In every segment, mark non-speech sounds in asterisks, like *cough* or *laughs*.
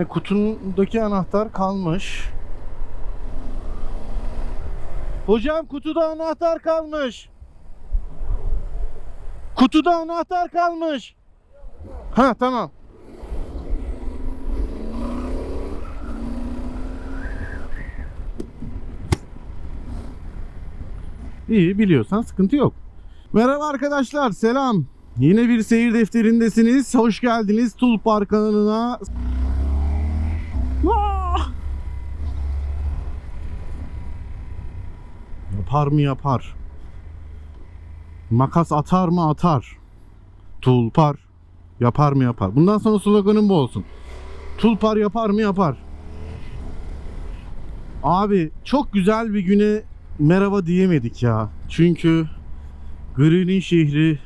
Yani kutundaki anahtar kalmış. Hocam kutuda anahtar kalmış. Kutuda anahtar kalmış. Ha tamam. İyi biliyorsan sıkıntı yok. Merhaba arkadaşlar selam. Yine bir seyir defterindesiniz. Hoş geldiniz Tulpar kanalına. Yapar mı yapar. Makas atar mı atar. Tulpar yapar mı yapar. Bundan sonra sloganım bu olsun. Tulpar yapar mı yapar. Abi çok güzel bir güne merhaba diyemedik ya. Çünkü Green'in şehri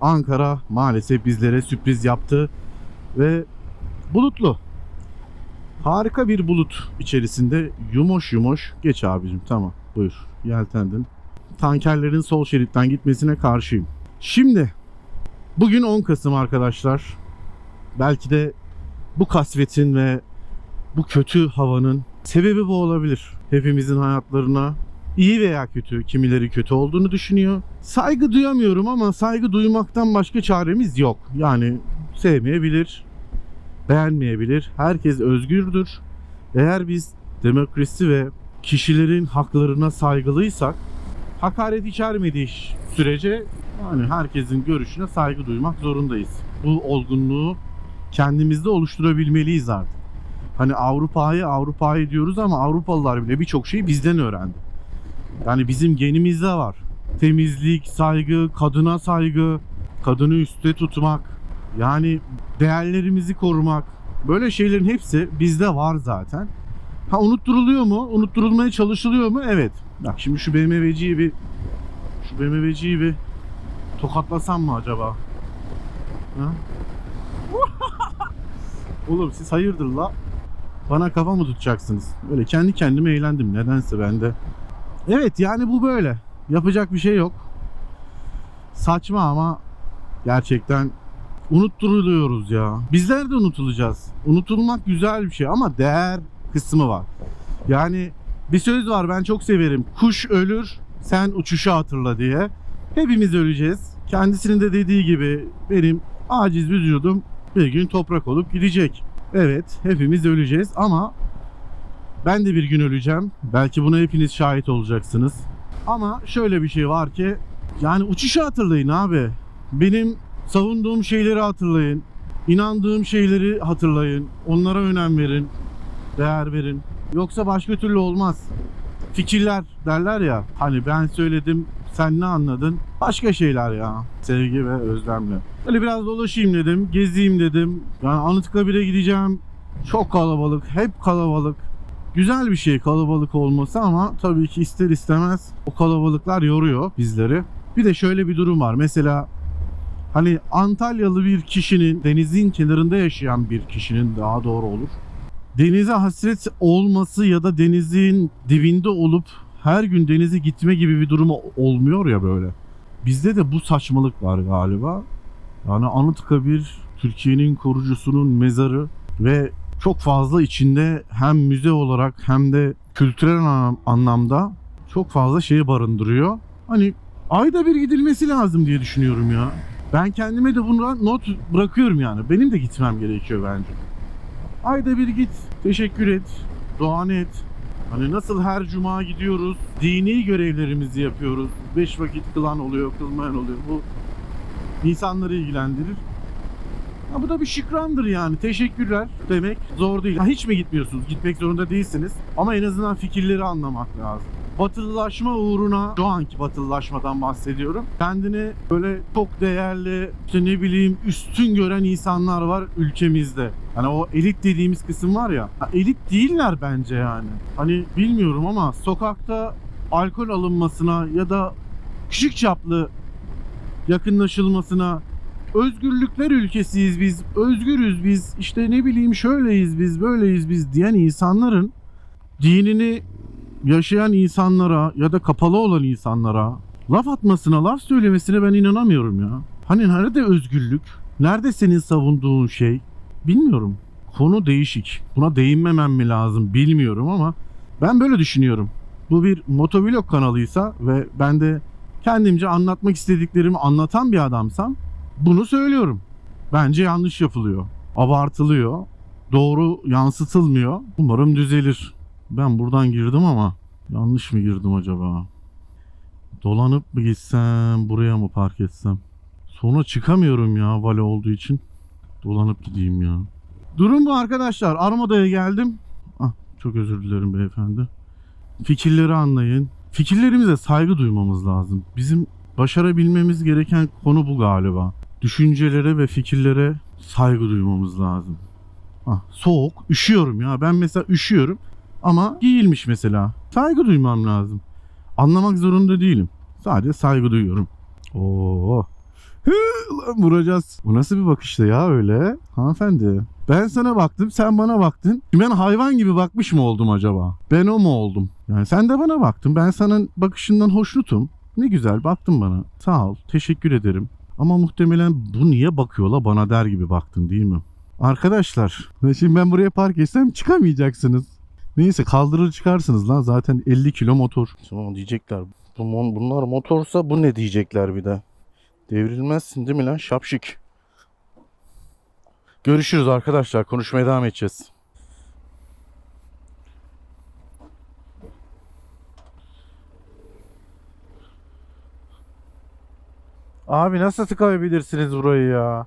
Ankara maalesef bizlere sürpriz yaptı ve bulutlu. Harika bir bulut içerisinde yumoş yumoş geç abicim tamam buyur yeltendin. Tankerlerin sol şeritten gitmesine karşıyım. Şimdi bugün 10 Kasım arkadaşlar. Belki de bu kasvetin ve bu kötü havanın sebebi bu olabilir. Hepimizin hayatlarına iyi veya kötü, kimileri kötü olduğunu düşünüyor. Saygı duyamıyorum ama saygı duymaktan başka çaremiz yok. Yani sevmeyebilir, beğenmeyebilir. Herkes özgürdür. Eğer biz demokrasi ve kişilerin haklarına saygılıysak hakaret içermediği sürece yani herkesin görüşüne saygı duymak zorundayız. Bu olgunluğu kendimizde oluşturabilmeliyiz artık. Hani Avrupa'yı Avrupa'yı diyoruz ama Avrupalılar bile birçok şeyi bizden öğrendi. Yani bizim genimizde var. Temizlik, saygı, kadına saygı, kadını üstte tutmak, yani değerlerimizi korumak. Böyle şeylerin hepsi bizde var zaten. Ha unutturuluyor mu? Unutturulmaya çalışılıyor mu? Evet. Bak şimdi şu BMW'ciyi bir şu BMW'ciyi bir tokatlasam mı acaba? Ha? *laughs* Oğlum siz hayırdır la? Bana kafa mı tutacaksınız? Öyle kendi kendime eğlendim nedense ben de. Evet yani bu böyle. Yapacak bir şey yok. Saçma ama gerçekten unutturuluyoruz ya. Bizler de unutulacağız. Unutulmak güzel bir şey ama değer kısmı var. Yani bir söz var ben çok severim. Kuş ölür sen uçuşu hatırla diye. Hepimiz öleceğiz. Kendisinin de dediği gibi benim aciz vücudum bir gün toprak olup gidecek. Evet hepimiz öleceğiz ama ben de bir gün öleceğim. Belki buna hepiniz şahit olacaksınız. Ama şöyle bir şey var ki yani uçuşu hatırlayın abi. Benim savunduğum şeyleri hatırlayın. İnandığım şeyleri hatırlayın. Onlara önem verin. Değer verin. Yoksa başka türlü olmaz. Fikirler derler ya. Hani ben söyledim sen ne anladın? Başka şeyler ya. Sevgi ve özlemle. Böyle biraz dolaşayım dedim. Gezeyim dedim. Yani Anıtkabir'e gideceğim. Çok kalabalık. Hep kalabalık. Güzel bir şey kalabalık olması ama tabii ki ister istemez o kalabalıklar yoruyor bizleri. Bir de şöyle bir durum var. Mesela hani Antalyalı bir kişinin denizin kenarında yaşayan bir kişinin daha doğru olur. Denize hasret olması ya da denizin dibinde olup her gün denize gitme gibi bir durumu olmuyor ya böyle. Bizde de bu saçmalık var galiba. Yani Anıtkabir Türkiye'nin korucusunun mezarı ve çok fazla içinde hem müze olarak hem de kültürel anlam- anlamda çok fazla şeyi barındırıyor. Hani ayda bir gidilmesi lazım diye düşünüyorum ya. Ben kendime de buna not bırakıyorum yani. Benim de gitmem gerekiyor bence. Ayda bir git, teşekkür et, dua et. Hani nasıl her cuma gidiyoruz, dini görevlerimizi yapıyoruz. Beş vakit kılan oluyor, kılmayan oluyor. Bu insanları ilgilendirir. Ha, bu da bir şükrandır yani. Teşekkürler demek zor değil. Ha, hiç mi gitmiyorsunuz? Gitmek zorunda değilsiniz. Ama en azından fikirleri anlamak lazım. Batılılaşma uğruna, şu anki batılılaşmadan bahsediyorum. Kendini böyle çok değerli, işte ne bileyim üstün gören insanlar var ülkemizde. Hani o elit dediğimiz kısım var ya. Elit değiller bence yani. Hani bilmiyorum ama sokakta alkol alınmasına ya da küçük çaplı yakınlaşılmasına özgürlükler ülkesiyiz biz, özgürüz biz, işte ne bileyim şöyleyiz biz, böyleyiz biz diyen insanların dinini yaşayan insanlara ya da kapalı olan insanlara laf atmasına, laf söylemesine ben inanamıyorum ya. Hani nerede özgürlük? Nerede senin savunduğun şey? Bilmiyorum. konu değişik. Buna değinmemem mi lazım bilmiyorum ama ben böyle düşünüyorum. Bu bir motovlog kanalıysa ve ben de kendimce anlatmak istediklerimi anlatan bir adamsam bunu söylüyorum. Bence yanlış yapılıyor. Abartılıyor. Doğru yansıtılmıyor. Umarım düzelir. Ben buradan girdim ama yanlış mı girdim acaba? Dolanıp mı gitsem, buraya mı park etsem? Sonra çıkamıyorum ya vale olduğu için. Dolanıp gideyim ya. Durum bu arkadaşlar. Armada'ya geldim. Ah, çok özür dilerim beyefendi. Fikirleri anlayın. Fikirlerimize saygı duymamız lazım. Bizim başarabilmemiz gereken konu bu galiba. Düşüncelere ve fikirlere saygı duymamız lazım. Ah, soğuk. Üşüyorum ya. Ben mesela üşüyorum. Ama giyilmiş mesela. Saygı duymam lazım. Anlamak zorunda değilim. Sadece saygı duyuyorum. Oo. Hı, lan vuracağız. Bu nasıl bir bakışta ya öyle? Hanımefendi. Ben sana baktım, sen bana baktın. Ben hayvan gibi bakmış mı oldum acaba? Ben o mu oldum? Yani sen de bana baktın. Ben senin bakışından hoşnutum. Ne güzel baktın bana. Sağ ol. Teşekkür ederim. Ama muhtemelen bu niye bakıyor la bana der gibi baktın değil mi? Arkadaşlar şimdi ben buraya park etsem çıkamayacaksınız. Neyse kaldırır çıkarsınız lan zaten 50 kilo motor. Tamam diyecekler. Bu- Bunlar motorsa bu ne diyecekler bir de. Devrilmezsin değil mi lan şapşik? Görüşürüz arkadaşlar. Konuşmaya devam edeceğiz. Abi nasıl tıkayabilirsiniz burayı ya?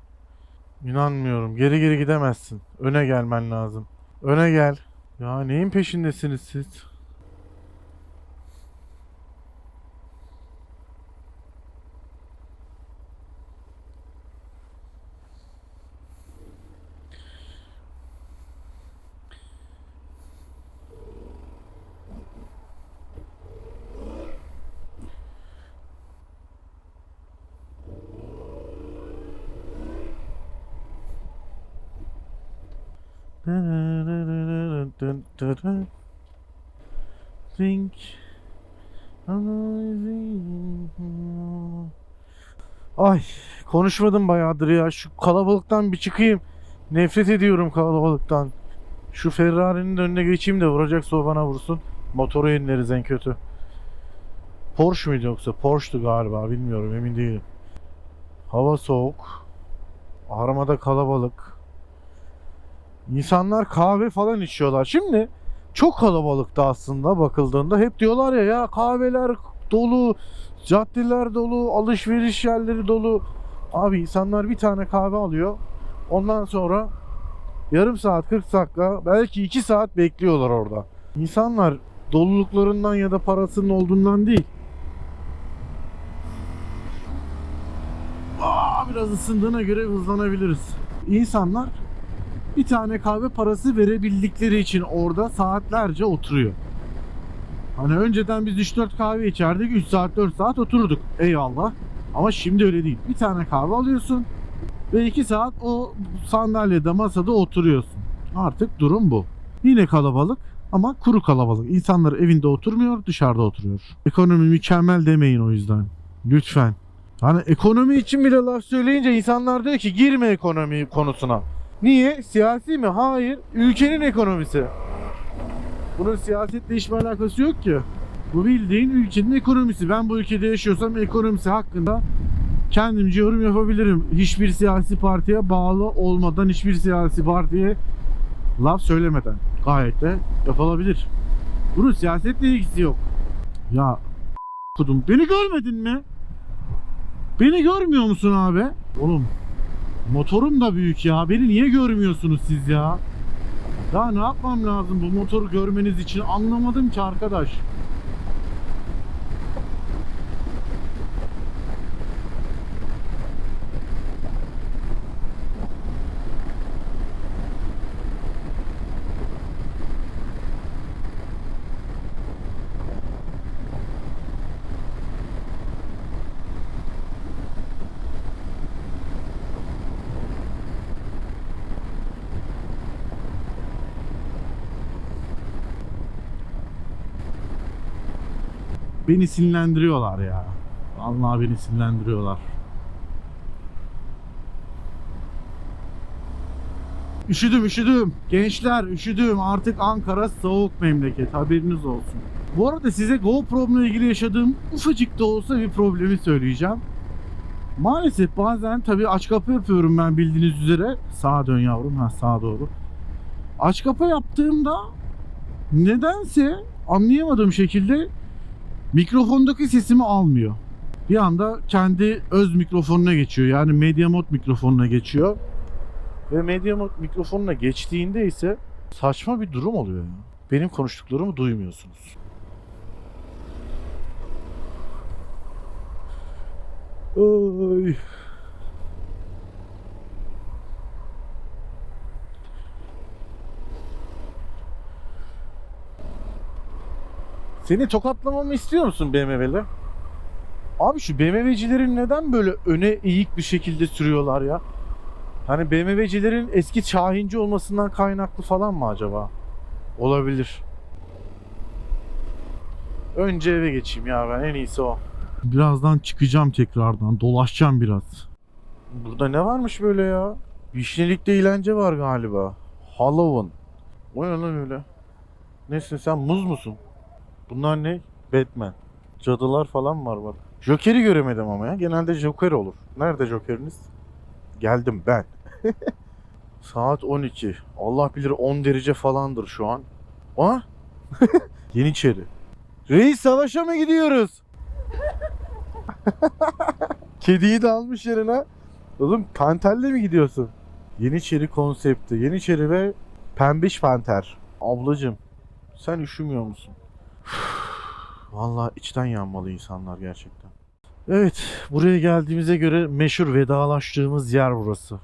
İnanmıyorum. Geri geri gidemezsin. Öne gelmen lazım. Öne gel. Ya neyin peşindesiniz siz? Think Ay konuşmadım bayağıdır ya. Şu kalabalıktan bir çıkayım. Nefret ediyorum kalabalıktan. Şu Ferrari'nin önüne geçeyim de vuracaksa o bana vursun. Motoru yenileriz en kötü. Porsche muydu yoksa? Porsche'tu galiba bilmiyorum emin değilim. Hava soğuk. Armada kalabalık. İnsanlar kahve falan içiyorlar. Şimdi çok kalabalıkta aslında bakıldığında. Hep diyorlar ya ya kahveler dolu, caddeler dolu, alışveriş yerleri dolu. Abi insanlar bir tane kahve alıyor. Ondan sonra yarım saat 40 dakika belki 2 saat bekliyorlar orada. İnsanlar doluluklarından ya da parasının olduğundan değil. Aa, biraz ısındığına göre hızlanabiliriz. İnsanlar bir tane kahve parası verebildikleri için orada saatlerce oturuyor. Hani önceden biz 3-4 kahve içerdik 3 saat 4 saat otururduk. Eyvallah. Ama şimdi öyle değil. Bir tane kahve alıyorsun ve 2 saat o sandalyede masada oturuyorsun. Artık durum bu. Yine kalabalık ama kuru kalabalık. İnsanlar evinde oturmuyor dışarıda oturuyor. Ekonomi mükemmel demeyin o yüzden. Lütfen. Hani ekonomi için bile laf söyleyince insanlar diyor ki girme ekonomi konusuna. Niye? Siyasi mi? Hayır. Ülkenin ekonomisi. Bunun siyasetle hiçbir alakası yok ki. Bu bildiğin ülkenin ekonomisi. Ben bu ülkede yaşıyorsam ekonomisi hakkında kendimce yorum yapabilirim. Hiçbir siyasi partiye bağlı olmadan, hiçbir siyasi partiye laf söylemeden. Gayet de yapılabilir. Bunun siyasetle ilgisi yok. Ya kudum beni görmedin mi? Beni görmüyor musun abi? Oğlum Motorum da büyük ya. Beni niye görmüyorsunuz siz ya? Ya ne yapmam lazım bu motoru görmeniz için anlamadım ki arkadaş. Beni sinirlendiriyorlar ya. Vallahi beni sinirlendiriyorlar. Üşüdüm üşüdüm. Gençler üşüdüm. Artık Ankara soğuk memleket. Haberiniz olsun. Bu arada size GoPro'mla ilgili yaşadığım ufacık da olsa bir problemi söyleyeceğim. Maalesef bazen tabii aç kapı yapıyorum ben bildiğiniz üzere. Sağa dön yavrum. Ha sağa doğru. Aç kapı yaptığımda nedense anlayamadığım şekilde mikrofondaki sesimi almıyor. Bir anda kendi öz mikrofonuna geçiyor. Yani Media Mod mikrofonuna geçiyor. Ve Media Mod mikrofonuna geçtiğinde ise saçma bir durum oluyor. ya. Benim konuştuklarımı duymuyorsunuz. Ay. Seni tokatlamamı istiyor musun BMW'le? Abi şu BMW'cilerin neden böyle öne eğik bir şekilde sürüyorlar ya? Hani BMW'cilerin eski Şahinci olmasından kaynaklı falan mı acaba? Olabilir. Önce eve geçeyim ya ben en iyisi o. Birazdan çıkacağım tekrardan. Dolaşacağım biraz. Burada ne varmış böyle ya? Vişnelik'te eğlence var galiba. Halloween. O ne lan öyle? Nesin sen muz musun? Bunlar ne? Batman. Cadılar falan var bak. Joker'i göremedim ama ya. Genelde Joker olur. Nerede Joker'iniz? Geldim ben. *laughs* Saat 12. Allah bilir 10 derece falandır şu an. Aa? *laughs* Yeniçeri. Reis savaşa mı gidiyoruz? *laughs* Kediyi de almış yerine. Oğlum Panter'le mi gidiyorsun? Yeniçeri konsepti. Yeniçeri ve Pembiş Panter. Ablacım sen üşümüyor musun? *sighs* Vallahi içten yanmalı insanlar gerçekten. Evet, buraya geldiğimize göre meşhur vedalaştığımız yer burası.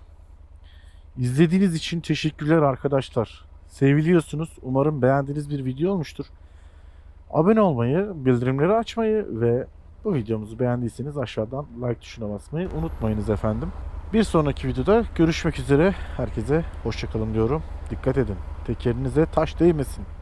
İzlediğiniz için teşekkürler arkadaşlar. Seviliyorsunuz. Umarım beğendiğiniz bir video olmuştur. Abone olmayı, bildirimleri açmayı ve bu videomuzu beğendiyseniz aşağıdan like tuşuna basmayı unutmayınız efendim. Bir sonraki videoda görüşmek üzere. Herkese hoşçakalın diyorum. Dikkat edin. Tekerinize taş değmesin.